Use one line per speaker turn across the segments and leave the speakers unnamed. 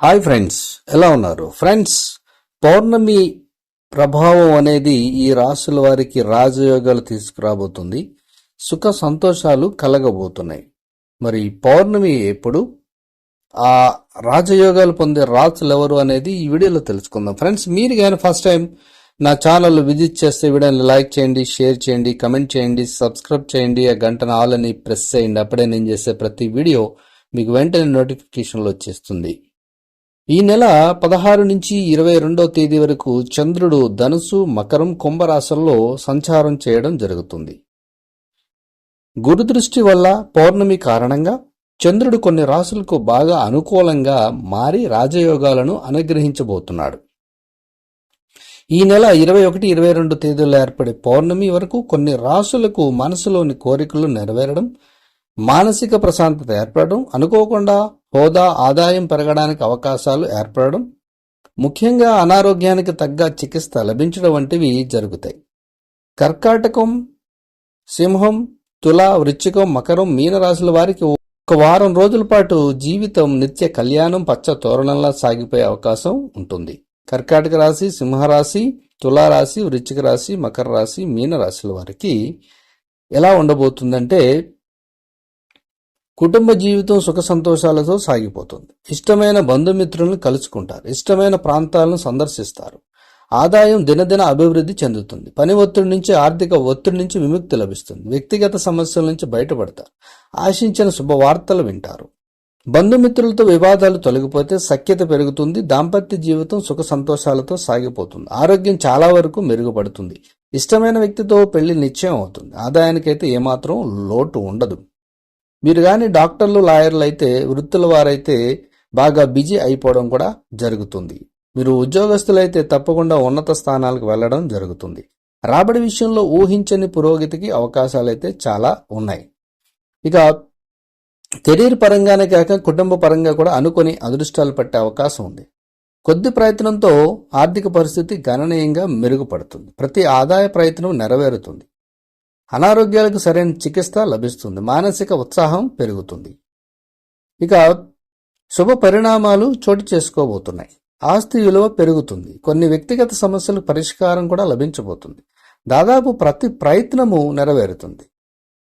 Hi friends ఎలా ఉన్నారు? Friends పౌర్ణమి ప్రభావం అనేది ఈ రాసుల వారికి రాజయోగాలు తీసుకురాబోతుంది. సుఖ సంతోషాలు కలగబోతున్నాయి. మరి పౌర్ణమి ఎప్పుడు? ఆ రాజయోగాలు పొందే రాసులు ఎవరు అనేది ఈ వీడియోలో తెలుసుకుందాం. ఫ్రెండ్స్ మీరు కానీ ఫస్ట్ టైం నా ఛానల్ విజిట్ చేస్తే వీడియోని లైక్ చేయండి షేర్ చేయండి కమెంట్ చేయండి సబ్స్క్రైబ్ చేయండి ఆ గంటను ఆల్ అని ప్రెస్ చేయండి. అప్పుడే నేను చేసే ప్రతి వీడియో మీకు వెంటనే నోటిఫికేషన్లో వచ్చేస్తుంది. ఈ నెల పదహారు నుంచి ఇరవై రెండవ తేదీ వరకు చంద్రుడు ధనుసు మకరం కుంభరాశుల్లో సంచారం చేయడం జరుగుతుంది. గురుదృష్టి వల్ల పౌర్ణమి కారణంగా చంద్రుడు కొన్ని రాశులకు బాగా అనుకూలంగా మారి రాజయోగాలను అనుగ్రహించబోతున్నాడు. ఈ నెల ఇరవై ఒకటి ఇరవై రెండు తేదీల్లో ఏర్పడే పౌర్ణమి వరకు కొన్ని రాశులకు మనసులోని కోరికలు నెరవేరడం మానసిక ప్రశాంతత ఏర్పడడం అనుకోకుండా హోదా ఆదాయం పెరగడానికి అవకాశాలు ఏర్పడడం ముఖ్యంగా అనారోగ్యానికి తగ్గ చికిత్స లభించడం వంటివి జరుగుతాయి. కర్కాటకం సింహం తుల వృచ్చికం మకరం మీనరాశుల వారికి ఒక వారం రోజుల పాటు జీవితం నిత్య కళ్యాణం పచ్చ తోరణంలా సాగిపోయే అవకాశం ఉంటుంది. కర్కాటక రాశి సింహరాశి తులారాశి వృశ్చిక రాశి మకర రాశి మీన రాశుల వారికి ఎలా ఉండబోతుందంటే కుటుంబ జీవితం సుఖ సంతోషాలతో సాగిపోతుంది. ఇష్టమైన బంధుమిత్రులను కలుసుకుంటారు. ఇష్టమైన ప్రాంతాలను సందర్శిస్తారు. ఆదాయం దినదిన అభివృద్ధి చెందుతుంది. పని ఒత్తిడి నుంచి ఆర్థిక ఒత్తిడి నుంచి విముక్తి లభిస్తుంది. వ్యక్తిగత సమస్యల నుంచి బయటపడతారు. ఆశించిన శుభవార్తలు వింటారు. బంధుమిత్రులతో వివాదాలు తొలగిపోతే సఖ్యత పెరుగుతుంది దాంపత్య జీవితం సుఖ సంతోషాలతో సాగిపోతుంది ఆరోగ్యం చాలా వరకు మెరుగుపడుతుంది. ఇష్టమైన వ్యక్తితో పెళ్ళి నిశ్చయం అవుతుంది ఆదాయానికైతే ఏమాత్రం లోటు ఉండదు. మీరు కానీ డాక్టర్లు లాయర్లు అయితే వృత్తుల వారైతే బాగా బిజీ అయిపోవడం కూడా జరుగుతుంది. మీరు ఉద్యోగస్తులైతే తప్పకుండా ఉన్నత స్థానాలకు వెళ్ళడం జరుగుతుంది. రాబడి విషయంలో ఊహించని పురోగతికి అవకాశాలైతే చాలా ఉన్నాయి. ఇక కెరీర్ పరంగానే కాక కుటుంబ పరంగా కూడా అనుకొని అదృష్టాలు పట్టే అవకాశం ఉంది. కొద్ది ప్రయత్నంతో ఆర్థిక పరిస్థితి గణనీయంగా మెరుగుపడుతుంది. ప్రతి ఆదాయ ప్రయత్నం నెరవేరుతుంది. అనారోగ్యాలకు సరైన చికిత్స లభిస్తుంది. మానసిక ఉత్సాహం పెరుగుతుంది. ఇక శుభ పరిణామాలు చోటు చేసుకోబోతున్నాయి. ఆస్తి విలువ పెరుగుతుంది. కొన్ని వ్యక్తిగత సమస్యలకు పరిష్కారం కూడా లభించబోతుంది. దాదాపు ప్రతి ప్రయత్నము నెరవేరుతుంది.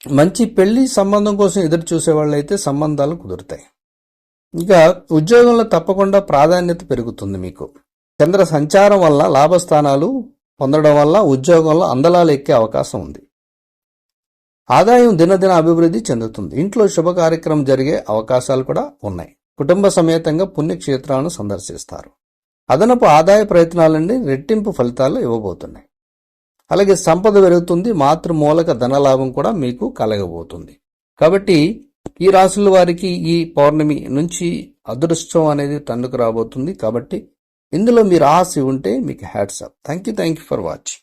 మంచి పెళ్ళి సంబంధం కోసం ఎదురు చూసే వాళ్ళైతే సంబంధాలు కుదురుతాయి. ఇక ఉద్యోగంలో తప్పకుండా ప్రాధాన్యత పెరుగుతుంది మీకు. చంద్ర సంచారం వల్ల లాభస్థానాలు పొందడం వల్ల ఉద్యోగంలో అందలాలు ఎక్కే అవకాశం ఉంది. ఆదాయం దినదిన అభివృద్ధి చెందుతుంది. ఇంట్లో శుభ కార్యక్రమం జరిగే అవకాశాలు కూడా ఉన్నాయి. కుటుంబ సమేతంగా పుణ్యక్షేత్రాలను సందర్శిస్తారు. అదనపు ఆదాయ ప్రయత్నాలన్నీ రెట్టింపు ఫలితాలు ఇవ్వబోతున్నాయి. అలాగే సంపద పెరుగుతుంది మాతృమూలక ధనలాభం కూడా మీకు కలగబోతుంది. కాబట్టి ఈ రాసుల వారికి ఈ పౌర్ణమి నుంచి అదృష్టం అనేది తన్నుకు రాబోతుంది. కాబట్టి ఇందులో మీరు ఆశ ఉంటే మీకు hats off thank you thank you for watching.